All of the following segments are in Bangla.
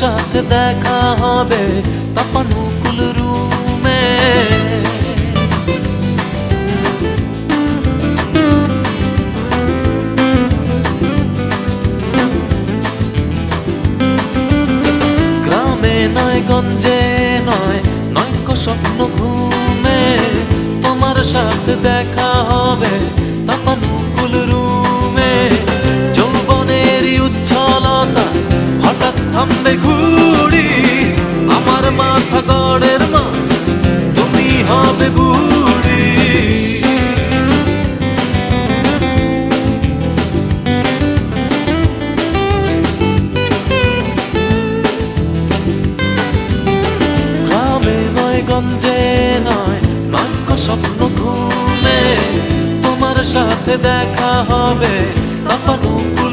সাথে দেখা হবে তাপানুকুল রুমে। গ্রামে নয়, গঞ্জে নয় নয়কো স্বপ্ন ঘুমে তোমার সাথে দেখা হবে তাপানুকুল থামবে ঘুড়ি, আমার মাথা গড়ের মা, তুমি হবে বুড়ি। গ্রামে নয়, গঞ্জে নয় নয়কো স্বপ্ন ঘুমে, তোমার সাথে দেখা হবে তাপানুকুল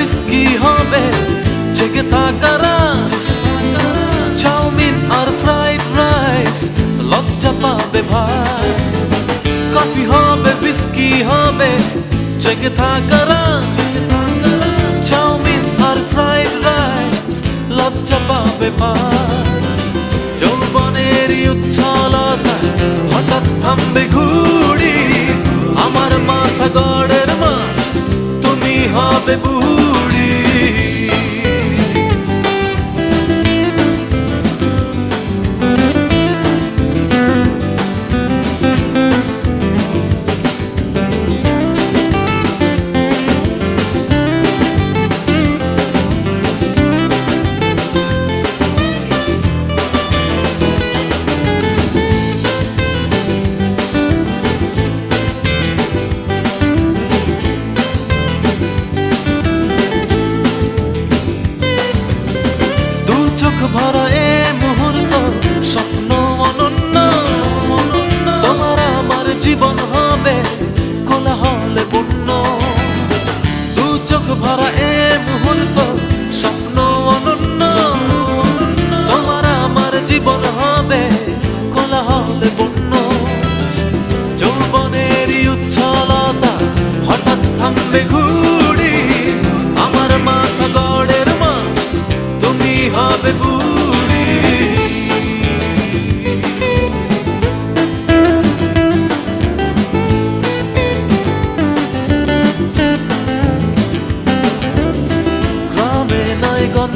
হবে হুইস্কি হবে, জেগে থাকা রাত। চাউমিন আর ফ্রাইড রাইস লজ্জা পাবে ভাই। কফি হবে হুইস্কি হবে, জেগে থাকা রাত। চাউমিন আর ফ্রাইড রাইস লজ্জা পাবে ভাই। যৌবনের উচ্ছলতা হঠাৎ থামবে ঘুড়ি। আমার মাথা গড়ের মাঠ তুমি হবে বুড়ি। ভরা এ মুহূর্ত, স্বপ্ন অনন্য। তোমার আমার জীবন হবে কোলাহলে বন্য যৌবনের উচ্ছলতা হঠাৎ থামবে ঘুড়ি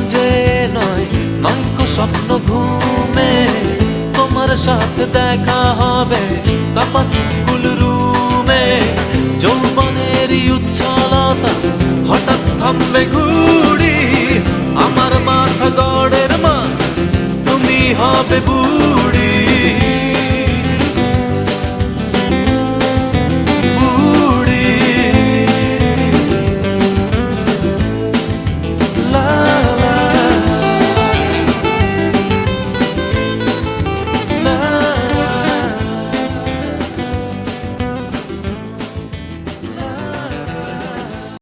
যে নয় নয়ক স্বপ্ন ঘুমে। তোমার সাথে দেখা হবে তাপাকুল রুমে। যৌবনের উচ্ছলতা হঠাৎ থামবে ঘুড়ি। আমার মাথা গড়ের মা তুমি হবে বু